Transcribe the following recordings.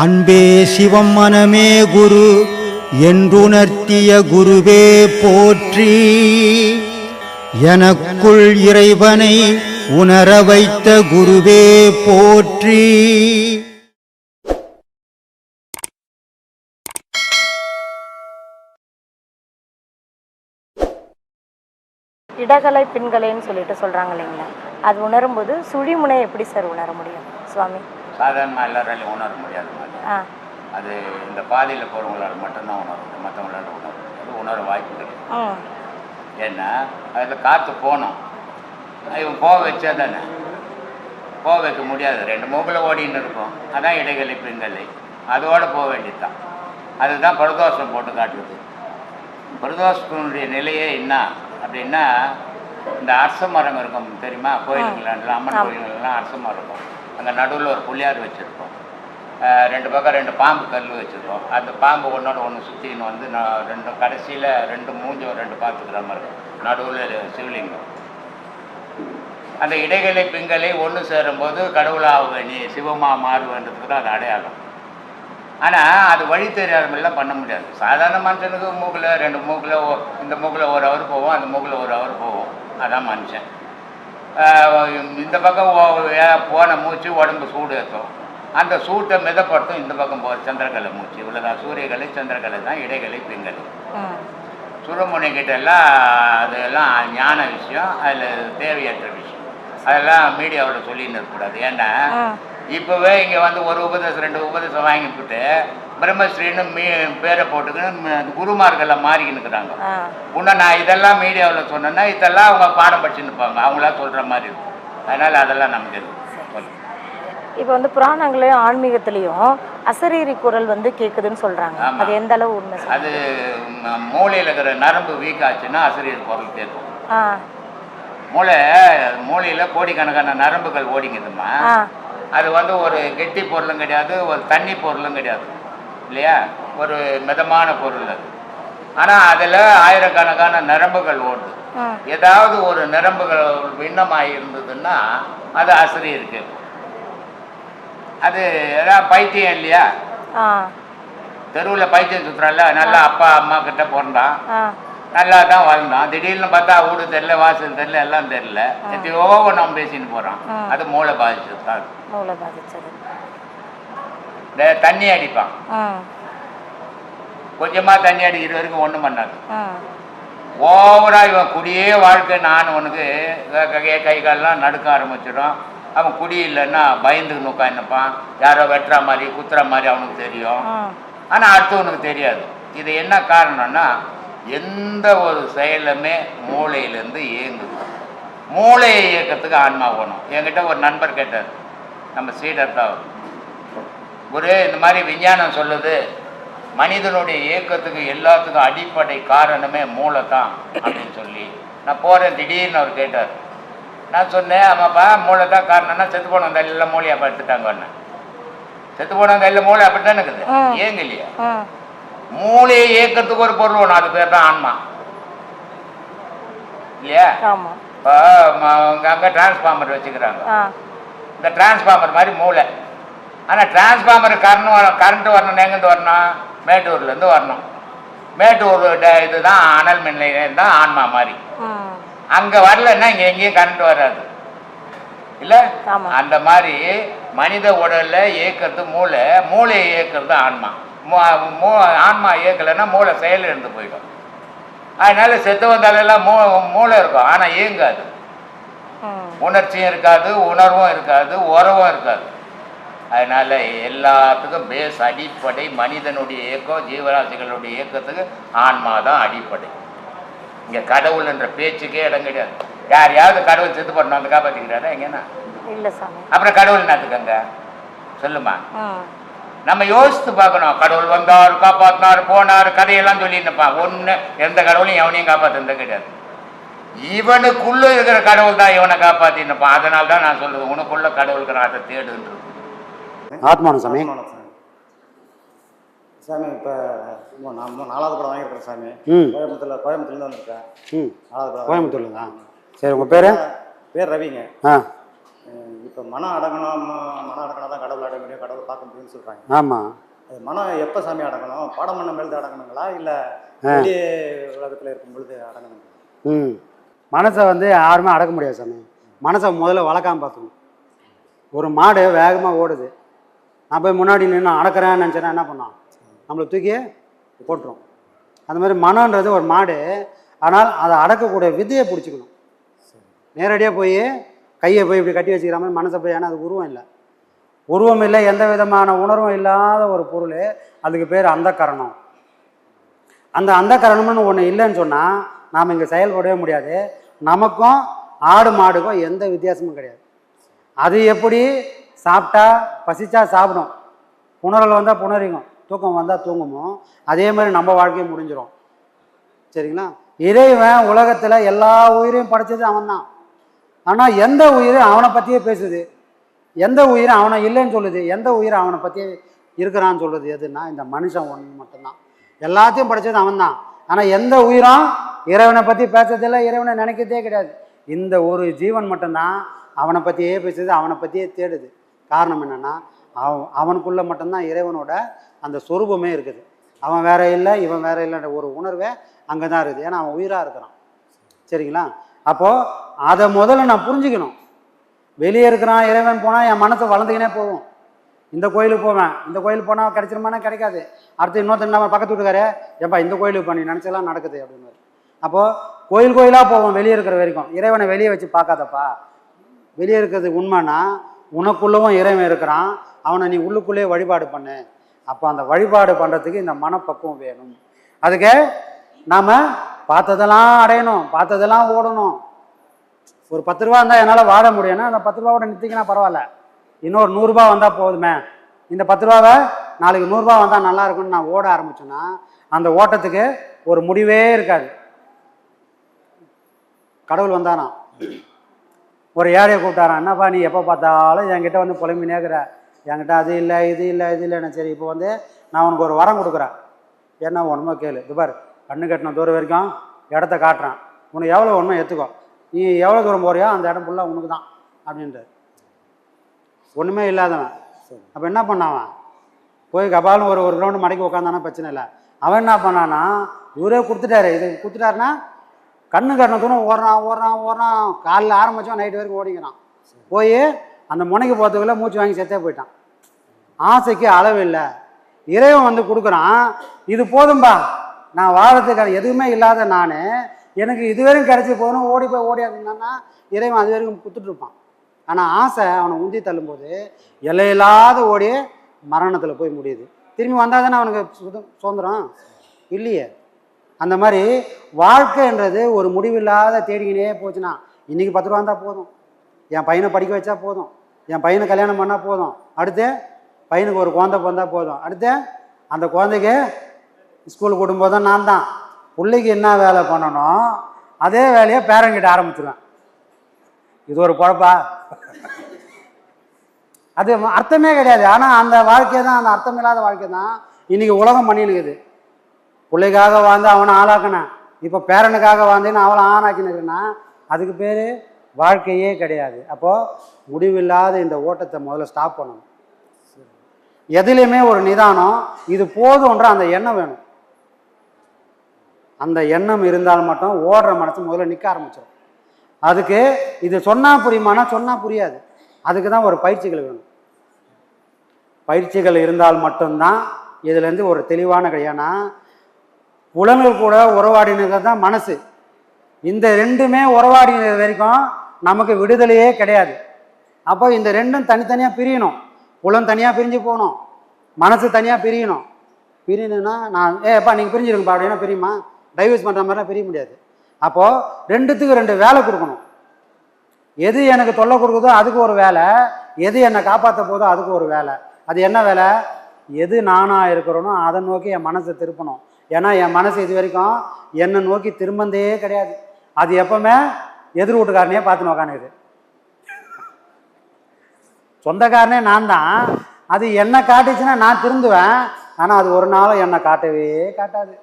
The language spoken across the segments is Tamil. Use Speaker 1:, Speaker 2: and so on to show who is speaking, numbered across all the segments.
Speaker 1: அன்பே சிவம் மனமே குரு என்றுணர்த்திய குருவே போற்றி. எனக்குள் இறைவனை உணர வைத்த குருவே போற்றி.
Speaker 2: இடகலை பின்கலைன்னு சொல்லிட்டு சொல்கிறாங்க இல்லைங்களா? அது உணரும்போது சுழிமுனை எப்படி சார் உணர முடியும்? சுவாமி.
Speaker 3: சாதாரணமாக எல்லாராலையும் உணர முடியாது. அது இந்த பாதையில் போகிறவங்களால மட்டும்தான் உணர முடியும் மற்றவங்களால உணர முடியாது. உணர வாய்ப்பு கிடையாது. ஏன்னா அதில் காற்று போகணும். இவன் போக வச்சா தானே? போக வைக்க முடியாது. ரெண்டு மூக்கில் ஓடின்னு இருக்கும். அதான் இடைகளை பிங்கலை அதோட போக வேண்டியதுதான். அதுதான் பிரதோஷம் போட்டு காட்டுது. பிரதோஷத்தினுடைய நிலையே என்ன அப்படின்னா இந்த அரச மரம் இருக்கும் தெரியுமா? கோயிலுங்களாம் அம்மன் கோயிலுங்கள்லாம் அரச மரம் இருக்கும். அங்கே நடுவில் ஒரு புள்ளியார் வச்சுருப்போம் ரெண்டு பக்கம் ரெண்டு பாம்பு கல் வச்சுருக்கோம். அந்த பாம்பு ஒன்றோட ஒன்று சுற்றின்னு வந்து நான் ரெண்டு கடைசியில் ரெண்டு மூஞ்சும் ரெண்டு பார்த்துக்கிற மாதிரி இருக்கும். நடுவில் சிவலிங்கம். அந்த இடைகளை பிங்களை ஒன்று சேரும்போது கடவுளாக நீ சிவமா மாறுவேன்றதுக்கு தான் அது அடையாளம். ஆனால் அது வழி தெரியாதமெல்லாம் பண்ண முடியாது. சாதாரண மனுஷனுக்கு மூக்கில் ரெண்டு மூக்கில் இந்த மூக்கில் ஒரு ஹவர் போவோம் அந்த மூக்கில் ஒரு ஹவர் போவோம். அதான் மனுஷன். இந்த பக்கம் ஓ- போன மூச்சு உடம்பு சூடு ஏற்றும் அந்த சூட்டை மிதப்படுத்தும் இந்த பக்கம் போ சந்திரகலை மூச்சு. இவ்வளோதான் சூரியகலை சந்திரகலை தான் இடைகலை பிங்கலை
Speaker 2: ம்
Speaker 3: சுரமுனை கிட்ட எல்லாம் அதெல்லாம் ஞான விஷயம் அதில் தேவையற்ற விஷயம். அதெல்லாம் மீடியாவில் சொல்லின்னு இருக்கக்கூடாது ஏன்னா. இப்போவே இங்கே வந்து ஒரு உபதேசம் ரெண்டு உபதேசம் வாங்கிவிட்டு பிரம்மஸ்ரீன்னு மீ பேரை போட்டுக்கின்னு குருமார்கள்லாம் மாறிக்கின்னு இருக்கிறாங்க. இன்னும் நான் இதெல்லாம் மீடியாவில் சொன்னேன்னா இதெல்லாம் அவங்க பாடம் படிச்சுன்னு இருப்பாங்க. அவங்களா சொல்கிற மாதிரி இருக்கும். அதனால் அதெல்லாம் நமக்கு இருக்கு சொல்லு.
Speaker 2: இப்போ வந்து புராணங்களையும் ஆன்மீகத்திலையும் அசரீரி குரல் வந்து கேட்குதுன்னு சொல்கிறாங்க. அது எந்த அளவு உண்மை
Speaker 3: அது மூளையில் இருக்கிற நரம்பு வீக் ஆச்சுன்னா ஆசிரியர் குரல் கேட்கும். மூளை மூளையில் கோடிக்கணக்கான நரம்புகள் ஓடிங்குதும்மா.
Speaker 2: ஆ.
Speaker 3: அது வந்து ஒரு கெட்டி பொருளும் கிடையாது ஒரு தண்ணி பொருளும் கிடையாது. இல்லையா? ஒரு மிதமான பொருள் அது. ஆனால் அதில் ஆயிரக்கணக்கான நரம்புகள் ஓடுது. ஏதாவது ஒரு நரம்புகள் விண்ணமாகி இருந்ததுன்னா அது ஆசிரியர் கேட்கும். அது ஏதாவது பைத்தியம் இல்லையா? தெருவில் பைத்தியம் சுற்றுறான்ல நல்லா அப்பா அம்மா கிட்ட
Speaker 2: ஆ.
Speaker 3: நல்லா தான் வாழ்ந்தான். திடீர்னு பார்த்தா வீடு தெரில வாசல் தெரில எல்லாம் தெரில எத்தையோ நம்ம பேசின்னு போகிறான். அது மூளை பாதிச்சது தான்
Speaker 2: மூளை பாதிச்சது.
Speaker 3: இந்த தண்ணி அடிப்பான். கொஞ்சமாக தண்ணி அடிக்கிற வரைக்கும் ஒன்றும் பண்ணாது.
Speaker 2: ம்
Speaker 3: ஓவரா இவன் குடியே வாழ்க்கை. நான் உனக்கு கை கால்லாம் நடுக்க ஆரம்பிச்சிடும். அவன் குடி இல்லைன்னா பயந்து உட்காந்துப்பான் யாரோ வெட்டுற மாதிரி குத்துற மாதிரி அவனுக்கு தெரியும். ஆனால் அடுத்தவனுக்கு தெரியாது. இது என்ன காரணம்னா எந்த ஒரு செயலுமே மூளையிலேருந்து இயங்குது. மூளையை இயக்கத்துக்கு ஆன்மா போகணும் என்கிட்ட ஒரு நண்பர் கேட்டார். நம்ம சீடர் தான். குரு இந்த மாதிரி விஞ்ஞானம் சொல்லுது மனிதனுடைய இயக்கத்துக்கு எல்லாத்துக்கும் அடிப்படை காரணமே மூளை தான் அப்படின்னு சொல்லி. நான் போகிறேன் திடீர்னு அவர் கேட்டார். நான் சொன்னேன் ஆமாப்பா மூளை தான் காரணம்னா செத்து போனவங்க எல்லாம் மூளையை எடுத்துட்டாங்கன்னு செத்து போனவங்க எல்லாம் மூளை அப்படித்தானே இருக்குது. ஏங்க இல்லையா? மூளையை இயக்கிறதுக்கு ஒரு பொருள் வேணும் அது பேர் தான் ஆன்மா. இல்லையா? இப்போ அங்கே அங்கே டிரான்ஸ்ஃபார்மர் வச்சுக்கிறாங்க. இந்த டிரான்ஸ்ஃபார்மர் மாதிரி மூளை. ஆனால் டிரான்ஸ்ஃபார்மர் கரண்ட் வரும் கரண்ட் வரணும் எங்கேருந்து வரணும்? மேட்டூர்லேருந்து வரணும். மேட்டூர் இதுதான் அனல் மின் நிலையம் தான் ஆன்மா மாதிரி. அங்கே வரலன்னா இங்கே எங்கேயும் கரண்ட் வராது. இல்லை. அந்த மாதிரி மனித உடல்ல இயக்கிறது மூளை மூளையை இயக்கிறது ஆன்மா. மூ- ஆன்மா இயக்கலைன்னா மூளை செயல் இருந்து போயிடும். அதனால செத்து வந்தாலெல்லாம் மூ மூளை இருக்கும் ஆனால் இயங்காது. உணர்ச்சியும் இருக்காது உணர்வும் இருக்காது உறவும் இருக்காது. அதனால எல்லாத்துக்கும் பேஸ் அடிப்படை மனிதனுடைய இயக்கம் ஜீவராசிகளுடைய இயக்கத்துக்கு ஆன்மா தான் அடிப்படை. இங்கே கடவுள்ன்ற பேச்சுக்கே இடம் கிடையாது. யாரையாவது கடவுள் செத்து பண்ணணும் வந்து காப்பாற்றிக்கிறாரா எங்கன்னா
Speaker 2: இல்லை சாமி.
Speaker 3: அப்புறம் கடவுள் நாத்துக்கங்க சொல்லுமா. நம்ம யோசித்து பார்க்கணும். கடவுள் வந்தார் காப்பாத்தினார் போனார் கதையெல்லாம் சொல்லிருப்பான் ஒன்று எந்த கடவுளையும் எவனையும் காப்பாற்றுனது கிடையாது. இவனுக்குள்ள இருக்கிற கடவுள் தான் இவனை காப்பாத்தின்னுப்பான் அதனால தான் நான் சொல்றது உனக்குள்ள கடவுளுக்கு அதை தேடுன்றது.
Speaker 1: ஆத்மானம் சாமி.
Speaker 4: சாமி இப்போ நான் நாலாவது படம் வாங்கியிருக்கேன் சாமி.
Speaker 1: ம்.
Speaker 4: கோயம்புத்தூர்ல கோயம்புத்தூர்லேருந்து வந்திருக்கேன்
Speaker 1: ம்.
Speaker 4: நாலாவது படம்.
Speaker 1: கோயம்புத்தூர்லங்க சரி உங்கள் பேர்?
Speaker 4: பேர் ரவிங்க.
Speaker 1: ஆ.
Speaker 4: இப்போ மனம் அடங்கணும் மனம் அடங்கினா தான் கடவுள் அடைய முடியும் கடவுள் பார்க்க முடியும்னு சொல்கிறாங்க
Speaker 1: ஆமாம்
Speaker 4: அது மனம் எப்போ சாமி அடங்கணும் பாடம் பண்ண பொழுது அடங்கணுங்களா இல்லை வெளியே உலகத்தில் இருக்கும் பொழுது அடங்கணுங்களா
Speaker 1: ம். மனசை வந்து யாருமே அடக்க முடியாது சாமி. மனசை முதல்ல வளர்க்காம பார்க்கணும் ஒரு மாடு வேகமாக ஓடுது. நான் போய் முன்னாடி நின்று அடக்கிறேன்னு நினச்சேன்னா என்ன பண்ணான் நம்மளை தூக்கி போட்டுரும். அந்த மாதிரி மனன்றது ஒரு மாடு. ஆனால் அதை அடக்கக்கூடிய விதையை பிடிச்சிக்கணும். நேரடியாக போய் கையை போய் இப்படி கட்டி வச்சுக்கிற மாதிரி மனசை போய் ஏன்னா அது உருவம் இல்லை. உருவம் இல்லை எந்த விதமான உணர்வும் இல்லாத ஒரு பொருள். அதுக்கு பேர் அந்த கரணம் அந்த அந்த கரணம்னு ஒன்று இல்லைன்னு சொன்னால் நாம் இங்கே செயல்படவே முடியாது. நமக்கும் ஆடு மாடுக்கும் எந்த வித்தியாசமும் கிடையாது. அது எப்படி சாப்பிட்டா பசிச்சா சாப்பிடும். புணரல் வந்தால் புணரிக்கும் தூக்கம் வந்தால் தூங்குமோ அதே மாதிரி நம்ம வாழ்க்கையும் முடிஞ்சிடும் சரிங்களா? இறைவன் உலகத்தில் எல்லா உயிரையும் படைச்சது அவன்தான். ஆனால் எந்த உயிரும் அவனை பற்றியே பேசுது? எந்த உயிரும் அவனை இல்லைன்னு சொல்லுது? எந்த உயிர் அவனை பற்றியே இருக்கிறான்னு சொல்கிறது எதுன்னா இந்த மனுஷன் ஒன்று மட்டும்தான். எல்லாத்தையும் படைச்சது அவன்தான். ஆனால் எந்த உயிரும் இறைவனை பற்றி பேசுறதில்லை இறைவனை நினைக்கிறதே கிடையாது. இந்த ஒரு ஜீவன் மட்டும்தான் அவனை பற்றியே பேசுது அவனை பற்றியே தேடுது. காரணம் என்னென்னா அவன் அவனுக்குள்ளே மட்டும்தான் இறைவனோட அந்த சொரூபமே இருக்குது. அவன் வேற இல்லை இவன் வேற இல்லைன்ற ஒரு உணர்வே அங்கே தான் இருக்குது. ஏன்னா அவன் உயிராக இருக்கிறான். சரிங்களா? அப்போது அதை முதல்ல நான் புரிஞ்சுக்கணும். வெளியே இருக்கிறான் இறைவன் போனால் என் மனசை வளர்ந்துக்கினே போகும். இந்த கோயிலுக்கு போவேன். இந்த கோயிலுக்கு போனால் கிடைச்சிருமானா கிடைக்காது. அடுத்து இன்னொருத்தர் நம்ம பக்கத்து வீட்டுக்காரே ஏப்பா இந்த கோயிலுக்கு பண்ணி நினச்செல்லாம் நடக்குது அப்படின்னு அப்போது கோயில் கோயிலாக போவோம் வெளியே இருக்கிற வரைக்கும். இறைவனை வெளியே வச்சு பார்க்காதப்பா. வெளியே இருக்கிறது உண்மைன்னா உனக்குள்ளவும் இறைவன் இருக்கிறான். அவனை நீ உள்ளுக்குள்ளேயே வழிபாடு பண்ணு. அப்போ அந்த வழிபாடு பண்ணுறதுக்கு இந்த மனப்பக்குவம் வேணும். அதுக்கு நாம் பார்த்ததெல்லாம் அடையணும் பார்த்ததெல்லாம் ஓடணும். ஒரு பத்து ரூபா இருந்தால் என்னால் வாழ முடியும்னா அந்த பத்து ரூபாவோட நிறுத்திக்கினா பரவாயில்ல. இன்னொரு நூறுரூபா வந்தால் போதுமே. இந்த பத்து ரூபாவை நாளைக்கு நூறுரூபா வந்தால் நல்லா இருக்கும்னு நான் ஓட ஆரம்பிச்சேன்னா அந்த ஓட்டத்துக்கு ஒரு முடிவே இருக்காது. கடவுள் வந்தாராம். ஒரு ஏழையை கூப்பிட்டாரான் என்னப்பா நீ எப்போ பார்த்தாலும் என்கிட்ட வந்து புலம்பி நேக்கிற என்கிட்ட அது இல்லை இது இல்லை இது இல்லைன்னு சரி இப்போ வந்து நான் உனக்கு ஒரு வரம் கொடுக்குறேன். என்ன ஒன்றுமோ கேளு. இது பாரு கண்ணு கட்டின தூரம் வரைக்கும் இடத்த காட்டுறேன். உனக்கு எவ்வளோ ஒன்றுமோ எடுத்துக்கோ நீ எவ்வளோ தூரம் போறியோ அந்த இடம் ஃபுல்லாக உனக்கு தான் அப்படின்றார். ஒன்றுமே இல்லாதவன். அப்போ என்ன பண்ணாவன் போய் கபால்னு ஒரு ஒரு கிரவுண்டு மடக்கி உட்காந்தானா பிரச்சனை இல்லை. அவன் என்ன பண்ணானா இவரே கொடுத்துட்டாரு. இது கொடுத்துட்டாருன்னா கண்ணு கட்டின தூரம் ஓடுறான் ஓடுறான் ஓடுறான். காலைல ஆரம்பிச்சோம் நைட்டு வரைக்கும் ஓடிக்கிறான். போய் அந்த முனைக்கு போகிறதுக்குள்ள மூச்சு வாங்கி செத்தே போயிட்டான். ஆசைக்கு அளவு இல்லை. இறைவன் வந்து கொடுக்குறான் இது போதும்பா நான் வாழறதுக்காக எதுவுமே இல்லாத நான் எனக்கு இது வரைக்கும் கிடச்சி போகணும் ஓடி போய் ஓடியாதுன்னா இறைவன் அது வரைக்கும் கொடுத்துட்ருப்பான் ஆனால் ஆசை அவனை உந்தி தள்ளும்போது எல்லையில்லாத ஓடி மரணத்தில் போய் முடியுது. திரும்பி வந்தால் தானே அவனுக்கு சுதம் சுதந்திரம்? இல்லையே. அந்த மாதிரி வாழ்க்கைன்றது ஒரு முடிவில்லாத தேடிக்கினே போச்சுன்னா இன்றைக்கி பத்து ரூபா இருந்தால் போதும். என் பையனை படிக்க வச்சா போதும். என் பையனை கல்யாணம் பண்ணால் போதும். அடுத்து பையனுக்கு ஒரு குழந்தை பிறந்தால் போதும். அடுத்து அந்த குழந்தைக்கு ஸ்கூலுக்கு விடும்போது தான் நான் தான். பிள்ளைக்கு என்ன வேலை பண்ணணும் அதே வேலையை பேரங்கிட்ட ஆரம்பிச்சிருவேன். இது ஒரு குழப்பா அது அர்த்தமே கிடையாது. ஆனால் அந்த வாழ்க்கை தான் அந்த அர்த்தம் இல்லாத வாழ்க்கை தான் இன்னைக்கு உலகம் பண்ணினுக்குது. பிள்ளைக்காக வாழ்ந்து அவனை ஆளாக்கினேன். இப்போ பேரனுக்காக வாழ்ந்தேன்னு அவளை ஆணாக்கினுக்குன்னா அதுக்கு பேர் வாழ்க்கையே கிடையாது. அப்போது முடிவில்லாத இந்த ஓட்டத்தை முதல்ல ஸ்டாப் பண்ணணும். எதுலேயுமே ஒரு நிதானம் இது போதுன்ற அந்த எண்ணம் வேணும். அந்த எண்ணம் இருந்தால் மட்டும் ஓடுற மனசு முதல்ல நிற்க ஆரம்பிச்சிடும் அதுக்கு இது சொன்னால் புரியுமானா சொன்னால் புரியாது. அதுக்கு தான் ஒரு பயிற்சிகள் வேணும். பயிற்சிகள் இருந்தால் மட்டும்தான் இதுலேருந்து ஒரு தெளிவான கிடையானா புலன்கள் கூட உறவாடினது தான் மனசு. இந்த ரெண்டுமே உறவாடினது வரைக்கும் நமக்கு விடுதலையே கிடையாது. அப்போ இந்த ரெண்டும் தனித்தனியாக பிரியணும். புலன் தனியாக பிரிஞ்சு போகணும். மனசு தனியாக பிரியணும். பிரியணுன்னா நான் ஏப்பா நீங்கள் பிரிஞ்சிருங்கப்பா. அப்படின்னா பிரியுமா? டைவர்ஸ் பண்ணுற மாதிரிலாம் பிரிய முடியாது. அப்போது ரெண்டுத்துக்கு ரெண்டு வேலை கொடுக்கணும். எது எனக்கு தொல்லை கொடுக்குதோ அதுக்கு ஒரு வேலை. எது என்னை காப்பாற்ற போதோ அதுக்கு ஒரு வேலை. அது என்ன வேலை? எது நானாக இருக்கிறனோ அதை நோக்கி என் மனசை திருப்பணும். ஏன்னா என் மனசு இது வரைக்கும் என்னை நோக்கி திரும்பந்தே கிடையாது. அது எப்பவுமே எதிர் வீட்டுக்காரனையே பார்த்துன்னு உக்காந்துக்குது. சொந்தக்காரனே நான் தான் அது என்னை காட்டுச்சுன்னா நான் திருந்துவேன். ஆனால் அது ஒரு நாளும் என்னை காட்டவே காட்டாது.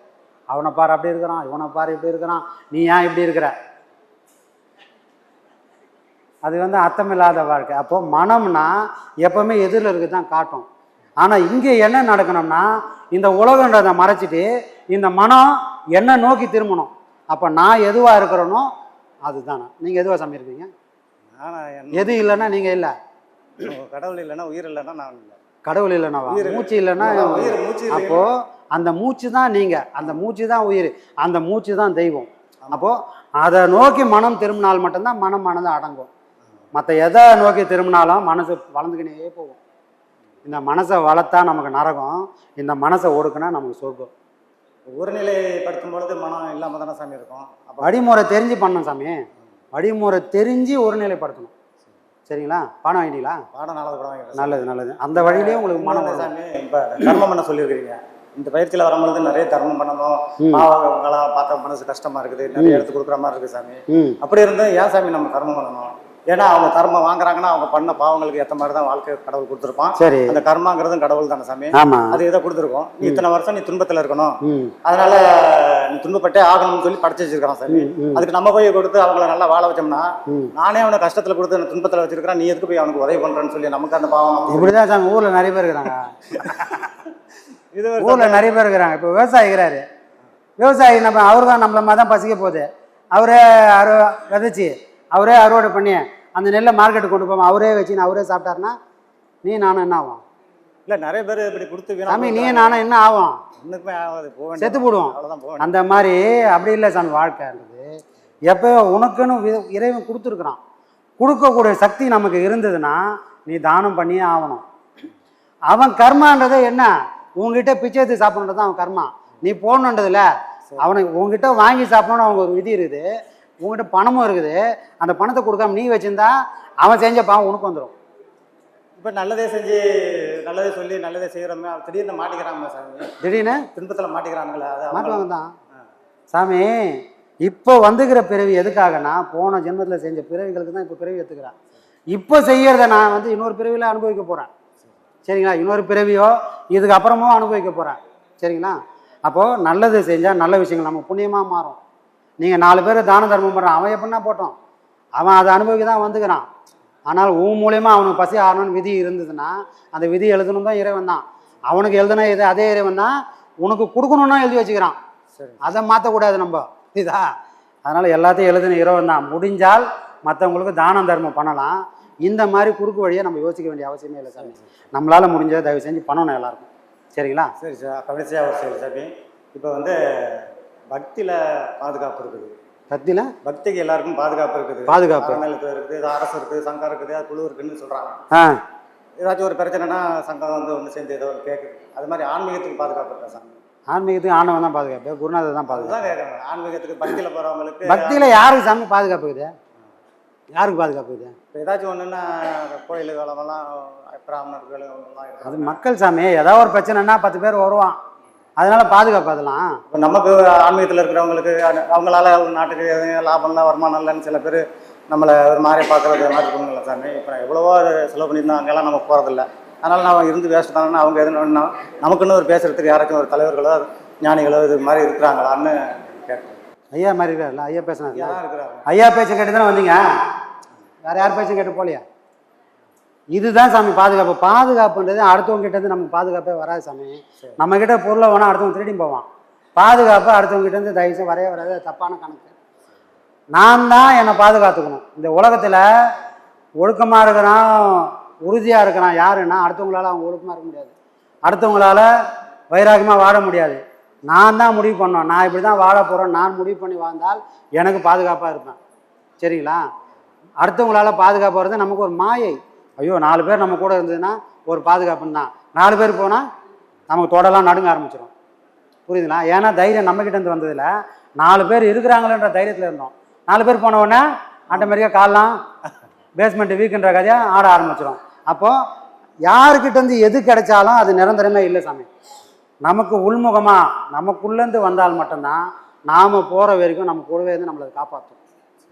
Speaker 1: அவனை பாரு அப்படி இருக்கிறான். இவனை பாரு இப்படி இருக்கிறான். நீ ஏன் இப்படி இருக்கிற? அது வந்து அர்த்தமில்லாத வாழ்க்கை. அப்போ மனம்னா எப்பவுமே எதிரில் இருக்கு தான் காட்டும். ஆனால் இங்கே என்ன நடக்கணும்னா இந்த உலகன்றதை மறைச்சிட்டு இந்த மனம் என்ன நோக்கி திரும்பணும். அப்போ நான் எதுவாக இருக்கிறேனோ அதுதானே? நீங்கள் எதுவாக சாமி இருக்கீங்க
Speaker 4: ஆனால் என்ன
Speaker 1: எது இல்லைன்னா நீங்கள் இல்லை.
Speaker 4: கடவுள் இல்லைன்னா உயிர் இல்லைன்னா நான் இல்லை.
Speaker 1: கடவுள் இல்லைனாவா
Speaker 4: உயிர்.
Speaker 1: மூச்சு இல்லைன்னா
Speaker 4: உயிர் மூச்சு இல்லைன்னா-
Speaker 1: அப்போ அந்த மூச்சு தான் நீங்க. அந்த மூச்சு தான் உயிர். அந்த மூச்சு தான் தெய்வம். அப்போ அதை நோக்கி மனம் திரும்பினால் மட்டும்தான் மனம் மனதை அடங்கும். மற்ற எதை நோக்கி திரும்பினாலும் மனசு வளர்ந்துக்கினே போகும். இந்த மனசை வளர்த்தா நமக்கு நரகம். இந்த மனசை ஒடுக்குனா நமக்கு சொர்க்கம்.
Speaker 4: ஒருநிலைப்படுத்தும் பொழுது மனம் இல்லாமல் தானே சாமி இருக்கும்? அப்போ
Speaker 1: வழிமுறை தெரிஞ்சு பண்ணணும் சாமி. வழிமுறை தெரிஞ்சு ஒருநிலைப்படுத்தணும். சரிங்களா? பணம் வாங்கிட்டீங்களா?
Speaker 4: பாடம் நாளாவது கூட வாங்கிடுறேன்
Speaker 1: நல்லது நல்லது. அந்த வழியிலேயே உங்களுக்கு மனம்
Speaker 4: இப்போ தர்மம் பண்ண சொல்லியிருக்கிறீங்க. இந்த பயிற்சியில் வரும்பொழுது நிறைய தர்மம் பண்ணணும்.
Speaker 1: ம்.
Speaker 4: பாவங்களாம் பார்த்தா மனசு கஷ்டமா இருக்குது. நிறைய எடுத்து கொடுக்குற மாதிரி இருக்கு சாமி. அப்படி இருந்து ஏன் சாமி நம்ம கர்மம் பண்ணணும்? ஏன்னா அவங்க கர்மம் வாங்குறாங்கன்னா அவங்க பண்ண பாவங்களுக்கு ஏற்ற மாதிரி தான் வாழ்க்கை கடவுள் கொடுத்துருப்பான்.
Speaker 1: சரி.
Speaker 4: அந்த கர்மாங்கிறதும் கடவுள் தானே சாமி. அது இதை கொடுத்துருக்கோம். நீ இத்தனை வருஷம் நீ துன்பத்தில் இருக்கணும். அதனால நீ துன்பப்பட்டே ஆகணும்னு சொல்லி படைச்சு வச்சிருக்கான்
Speaker 1: ம்.
Speaker 4: அதுக்கு நம்ம போய் கொடுத்து அவங்கள நல்லா வாழ வச்சோம்னா. நானே அவனை கஷ்டத்துல கொடுத்து என்ன துன்பத்துல வச்சிருக்கிறேன் நீ எதுக்கு போய் அவனுக்கு உதவி பண்றேன்னு சொல்லி நமக்கு அந்த பாவம்
Speaker 1: இப்படிதான் சாமி ஊர்ல நிறைய பேர் இருக்கிறாங்க.
Speaker 4: இது
Speaker 1: ஊர்ல நிறைய பேர் இருக்கிறாங்க. இப்போ விவசாயி இருக்கிறாரு. விவசாயி நம்ம அவரு தான் நம்மள மாதிரி தான் பசிக்க போகுது. அவரே அறு விதைச்சி அவரே அறுவடை பண்ணி அந்த நெல்லை மார்க்கெட்டுக்கு கொண்டு போவோம் அவரே வச்சு அவரே சாப்பிட்டாருன்னா நீ நானும் என்ன ஆகும்
Speaker 4: இல்ல நிறைய பேர் இப்படி கொடுத்து
Speaker 1: சாமி நீ. நானும் என்ன ஆகும்?
Speaker 4: ஒண்ணுக்குமே ஆகாது போக.
Speaker 1: செத்து போடுவோம்.
Speaker 4: போக.
Speaker 1: அந்த மாதிரி அப்படி இல்லை சாமி வாழ்க்கைன்றது எப்போ உனக்குன்னு இறைவன் கொடுத்துருக்குறான். கொடுக்கக்கூடிய சக்தி நமக்கு இருந்ததுன்னா நீ தானம் பண்ணியே ஆகணும். அவன் கர்மான்றது என்ன? உங்ககிட்ட பிச்சை எடுத்து சாப்பிட்றது தான் அவன் கர்மா. நீ போகணுன்றதுல அவனுக்கு உங்ககிட்ட வாங்கி சாப்பிடணும்னு அவங்க ஒரு விதி இருக்குது. உங்ககிட்ட பணமும் இருக்குது. அந்த பணத்தை கொடுக்காம நீ வச்சிருந்தா அவன் செஞ்ச பாவம் உனக்கு வந்துடும்
Speaker 4: இப்ப நல்லதே செஞ்சு நல்லதே சொல்லி நல்லதே செய்யறோமே அவன் திடீர்னு மாட்டிக்கிறாங்க சாமி.
Speaker 1: திடீர்னு?
Speaker 4: துன்பத்துல மாட்டிக்கிறாங்களே அது
Speaker 1: மாட்டுவாங்க தான் சாமி இப்போ வந்துக்கிற பிறவி எதுக்காகனா போன ஜென்மத்தில் செஞ்ச பிறவிகளுக்கு தான் இப்போ பிறவி எடுத்துக்கிறான் இப்போ செய்யறத நான் வந்து இன்னொரு பிறவியில் அனுபவிக்க போகிறேன் சரிங்களா? இன்னொரு பிறவியோ இதுக்கு அப்புறமோ அனுபவிக்க போகிறேன் சரிங்களா? அப்போது நல்லது செஞ்சால் நல்ல விஷயங்கள் நம்ம புண்ணியமாக மாறும். நீங்கள் நாலு பேர் தான தர்மம் பண்ணுறான் அவன் எப்படின்னா போட்டோம். அவன் அதை அனுபவிக்க தான் வந்துக்கிறான். ஆனால் உன் மூலியமா அவனுக்கு பசி ஆகணும்னு விதி இருந்ததுன்னா அந்த விதி எழுதணும் தான் இறைவன் தான். அவனுக்கு எழுதுனா இது அதே இறைவன் தான் உனக்கு கொடுக்கணும்னா எழுதி வச்சுக்கிறான்.
Speaker 4: சரி.
Speaker 1: அதை மாற்றக்கூடாது நம்ம. இதா அதனால் எல்லாத்தையும் எழுதின இறைவன் தான். முடிஞ்சால் மற்றவங்களுக்கு தானம் தர்மம் பண்ணலாம். இந்த மாதிரி குறுக்கு வழியை நம்ம யோசிக்க வேண்டிய அவசியமே இல்லை சாமி. நம்மளால் முடிஞ்சதை தயவு செஞ்சு பண்ணணும் எல்லாருக்கும். சரிங்களா?
Speaker 4: சரி சார். கடைசியா ஒரு சரி சாமி. இப்போ வந்து பக்தியில பாதுகாப்பு இருக்குது.
Speaker 1: கத்தியில்
Speaker 4: பக்திக்கு எல்லாருக்கும் பாதுகாப்பு இருக்குது.
Speaker 1: பாதுகாப்பு.
Speaker 4: அறநிலையத்துறை இருக்குது இது அரசு இருக்குது சங்கம் இருக்குது அது குழு இருக்குன்னு சொல்றாங்க.
Speaker 1: ஆ.
Speaker 4: ஏதாச்சும் ஒரு பிரச்சனைனா சங்கம் வந்து ஒன்று சேர்ந்து ஏதோ ஒரு கேட்குது அது மாதிரி ஆன்மீகத்துக்கு பாதுகாப்பு இருக்கா சாமி
Speaker 1: ஆன்மீகத்துக்கு ஆண்டவன் தான் பாதுகாப்பு குருநாதர் தான் பாதுகாப்பு.
Speaker 4: கேட்குறாங்க ஆன்மீகத்துக்கு பக்தியில போறவங்களுக்கு
Speaker 1: பக்தியில் யாருக்கு சாமி பாதுகாப்பு இருக்குது? யாருக்கு பாதுகாப்பு
Speaker 4: இப்போ ஏதாச்சும் ஒன்றுன்னா கோயில் காலமெல்லாம் பிராமணர்கள்
Speaker 1: அது மக்கள் சாமி ஏதாவது ஒரு பிரச்சனைனா பத்து பேர் வருவான். அதனால பாதுகாப்பு அதெல்லாம்.
Speaker 4: இப்போ நமக்கு ஆன்மீகத்தில் இருக்கிறவங்களுக்கு அவங்களால நாட்டுக்கு எதுவும் லாபம் இல்லை வருமானம் இல்லைன்னு சில பேர் நம்மளை ஒரு மாதிரி பார்க்குறது மாதிரி இருக்குங்களா சாமி. இப்போ எவ்வளவோ அது செலவு பண்ணியிருந்தோம் அங்கெல்லாம் நம்ம போகிறதில்ல அதனால் நம்ம இருந்து வேஸ்ட் தானே அவங்க எதுனா நமக்குன்னு ஒரு பேசுறதுக்கு யாராச்சும் ஒரு தலைவர்களோ ஞானிகளோ இது மாதிரி இருக்கிறாங்களான்னு கேட்குறேன்
Speaker 1: ஐயா மாதிரி இருக்காருல்ல ஐயா
Speaker 4: இருக்கிறாங்க
Speaker 1: ஐயா பேச்சு கேட்டு தானே வந்தீங்க? வேற யார் பேச்சும் கேட்டு போலியா இதுதான் சாமி பாதுகாப்பு. பாதுகாப்புன்றது அடுத்தவங்க கிட்ட இருந்து நமக்கு பாதுகாப்பே வராது சாமி. நம்ம கிட்ட பொருளை வேணா அடுத்தவங்க திருடி போவான். பாதுகாப்பு அடுத்தவங்க கிட்ட இருந்து தயவுசெய்து வரவே வராது தப்பான கணக்கு. நான் தான் என்னை பாதுகாத்துக்கணும். இந்த உலகத்துல ஒழுக்கமா இருக்கிறான் உறுதியா இருக்கிறான் யாருன்னா அடுத்தவங்களால அவங்க ஒழுக்கமா இருக்க முடியாது. அடுத்தவங்களால வைராகியமா வாழ முடியாது. நான் தான் முடிவு பண்ணோம் நான் இப்படி தான் வாழ போறேன். நான் முடிவு பண்ணி வாழ்ந்தால் எனக்கு பாதுகாப்பா இருப்பேன். சரிங்களா? அடுத்தவங்களால பாதுகாப்பு வர்றது நமக்கு ஒரு மாயை. ஐயோ நாலு பேர் நம்ம கூட இருந்ததுன்னா ஒரு பாதுகாப்புன்னு தான். நாலு பேர் போனால் நமக்கு தொடலாம் நடுங்க ஆரம்பிச்சிடும் புரியுதுங்களா? ஏன்னா தைரியம் நம்மக்கிட்ட இருந்து வந்ததில்ல நாலு பேர் இருக்கிறாங்களேன்ற தைரியத்தில் இருந்தோம். நாலு பேர் போன உடனே ஆட்டோமேட்டிக்காக காலெலாம் பேஸ்மெண்ட் வீக்குன்ற கதையை ஆட ஆரம்பிச்சிடும் அப்போது யாருக்கிட்டேருந்து எது கிடைச்சாலும் அது நிரந்தரமே இல்லை சாமி. நமக்கு உள்முகமாக நமக்குள்ளேருந்து வந்தால் மட்டும்தான் நாம் போகிற வரைக்கும் நம்ம கூடவே இருந்து நம்மளை காப்பாற்றும்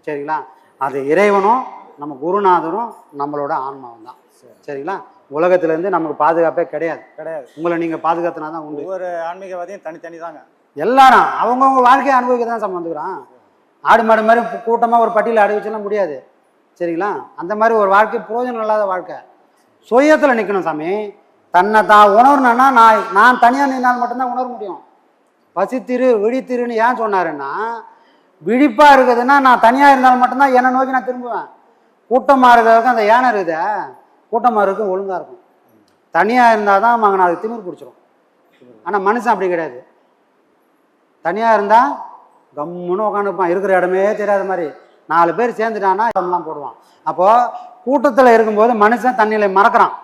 Speaker 1: சரிங்களா? அது இறைவனும் நம்ம குருநாதரும் நம்மளோட ஆன்மாவும் தான் சரிங்களா? உலகத்துலேருந்து நமக்கு பாதுகாப்பே கிடையாது.
Speaker 4: கிடையாது.
Speaker 1: உங்களை நீங்கள் பாதுகாத்துனா தான் உண்டு.
Speaker 4: ஒவ்வொரு ஆன்மீகவாதியும் தனித்தனி தாங்க
Speaker 1: எல்லாரும் அவங்கவுங்க வாழ்க்கையை அனுபவிக்க தான் சாமி வந்துக்கிறான். ஆடு மாடு மாதிரி கூட்டமாக ஒரு பட்டியல் அடை வச்செல்லாம் முடியாது. சரிங்களா? அந்த மாதிரி ஒரு வாழ்க்கை பிரயோஜனம் இல்லாத வாழ்க்கை. சுயத்தில் நிற்கணும் சாமி. தன்னை தான் உணரணும்னா நான் நான் தனியாக நின்னால் மட்டும்தான் உணர முடியும். பசித்திரு விழித்திருன்னு ஏன் சொன்னாருன்னா விழிப்பாக இருக்குதுன்னா நான் தனியாக இருந்தால் மட்டும்தான் என்னை நோக்கி நான் திரும்புவேன். கூட்டமாக இருக்கிறதுக்கு அந்த யானை இருக்குதே கூட்டமாக இருக்கும் ஒழுங்காக இருக்கும். தனியாக இருந்தால் தான் மகன் அதுக்கு திமிர் பிடிச்சிரும். ஆனால் மனுஷன் அப்படி கிடையாது. தனியாக இருந்தால் கம்முன்னு உட்காந்துப்பான் இருக்கிற இடமே தெரியாத மாதிரி. நாலு பேர் சேர்ந்துட்டான்னா இடம்லாம் போடுவான். அப்போது கூட்டத்தில் இருக்கும்போது மனுஷன் தண்ணியில மறக்கிறான்.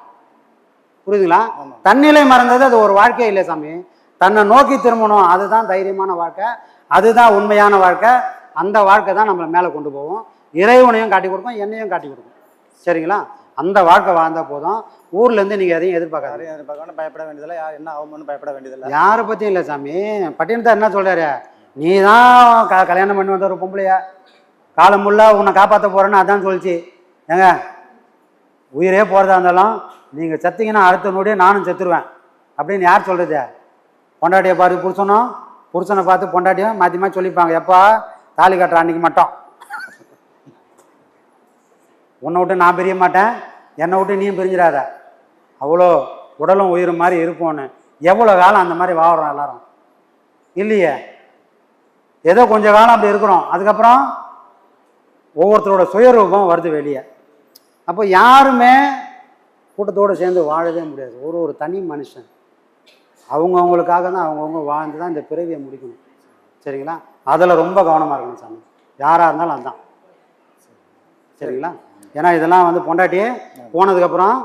Speaker 1: புரியுதுங்களா? தன்னிலை மறந்தது அது ஒரு வாழ்க்கை இல்லை சாமி. தன்னை நோக்கி திரும்பணும். அதுதான் தைரியமான வாழ்க்கை. அதுதான் உண்மையான வாழ்க்கை. அந்த வாழ்க்கை தான் நம்மளை மேலே கொண்டு போகும். இறைவனையும் காட்டி கொடுக்கும் என்னையும் காட்டி கொடுக்கும். சரிங்களா? அந்த வாழ்க்கை வாழ்ந்தா போதும். ஊர்லேருந்து நீங்கள் எதையும் எதிர்பார்க்காது
Speaker 4: யாரையும் எதிர்பார்க்க வேண்டாம், பயப்பட வேண்டியதில்லை. யார் என்ன ஆகும்னு பயப்பட வேண்டியதில்லை.
Speaker 1: யாரை பற்றியும் இல்லை சாமி. பட்டினத்தார் என்ன சொல்கிறாரு நீ தான் க கல்யாணம் பண்ணி வந்த ஒரு பொம்பளைய? காலம் முள்ளா உன்னை காப்பாற்ற போகிறேன்னு அதான் சொல்லிச்சு. ஏங்க உயிரே போகிறதா இருந்தாலும் நீங்கள் செத்தீங்கன்னா அடுத்த நொடியே நானும் செத்துருவேன். அப்படின்னு யார் சொல்கிறது பொண்டாட்டியை பார்த்து புருஷனும். புருஷனை பார்த்து பொண்டாட்டியும் மாற்றி மாற்றி சொல்லிப்பாங்க. எப்பா தாலி கட்டுற அன்னைக்கு மட்டும். உன்னை விட்டு நான் பிரிய மாட்டேன். என்னை விட்டு நீயும் பிரிஞ்சிடாத. அவ்வளோ உடலும் உயிரும் மாதிரி இருப்போன்னு. எவ்வளோ காலம் அந்த மாதிரி வாழறோம் எல்லாரும்? இல்லையே? ஏதோ கொஞ்ச காலம் அப்படி இருக்கிறோம். அதுக்கப்புறம் ஒவ்வொருத்தரோட சுயரூபம் வருது வெளியே. அப்போ யாருமே கூட்டத்தோடு சேர்ந்து வாழவே முடியாது. ஒரு ஒரு தனி மனுஷன். அவங்கவுங்களுக்காக தான் அவங்கவுங்க வாழ்ந்து தான் இந்த பிறவியை முடிக்கணும். சரிங்களா? அதில் ரொம்ப கவனமாக இருக்கணும் சாமி. யாராக இருந்தாலும் அதுதான் சரிங்களா? ஏன்னா இதெல்லாம் வந்து பொண்டாட்டி போனதுக்கப்புறம்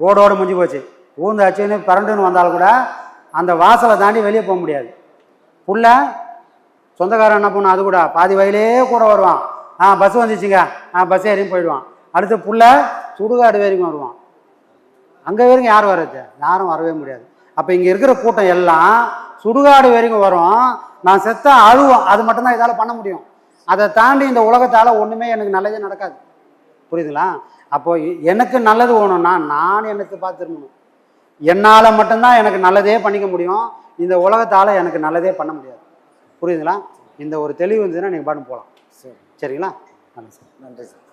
Speaker 1: ரோடோடு முடிஞ்சு போச்சு. ஊந்து அச்சுன்னு பரண்டுன்னு வந்தாலும் கூட அந்த வாசலை தாண்டி வெளியே போக முடியாது. புள்ள சொந்தக்காரன் என்ன பண்ணும் அது கூட பாதி வயலே கூட வருவான். ஆ பஸ் வந்துச்சுங்க. ஆ பஸ் ஏறியும் போயிடுவான். அடுத்து புள்ள சுடுகாடு வரைக்கும் வருவான். அங்கே வரைக்கும் யார் வர்றது யாரும் வரவே முடியாது. அப்போ இங்கே இருக்கிற கூட்டம் எல்லாம் சுடுகாடு வரைக்கும் வரும். நான் செத்தா அழுவோம். அது மட்டும்தான் இதால் பண்ண முடியும். அதை தாண்டி இந்த உலகத்தால் ஒன்றுமே எனக்கு நல்லதே நடக்காது. புரியுதுங்களா? அப்போ எனக்கு நல்லது வேணும்னா நான் எனக்கு பார்த்து திரும்பணும் என்னால் மட்டும்தான் எனக்கு நல்லதே பண்ணிக்க முடியும். இந்த உலகத்தால் எனக்கு நல்லதே பண்ண முடியாது. புரியுதுங்களா? இந்த ஒரு தெளிவு இருந்ததுன்னா நீங்கள் பாட்டு போகலாம்
Speaker 4: சரி.
Speaker 1: சரிங்களா? நல்லது சார்.
Speaker 4: நன்றி சார்.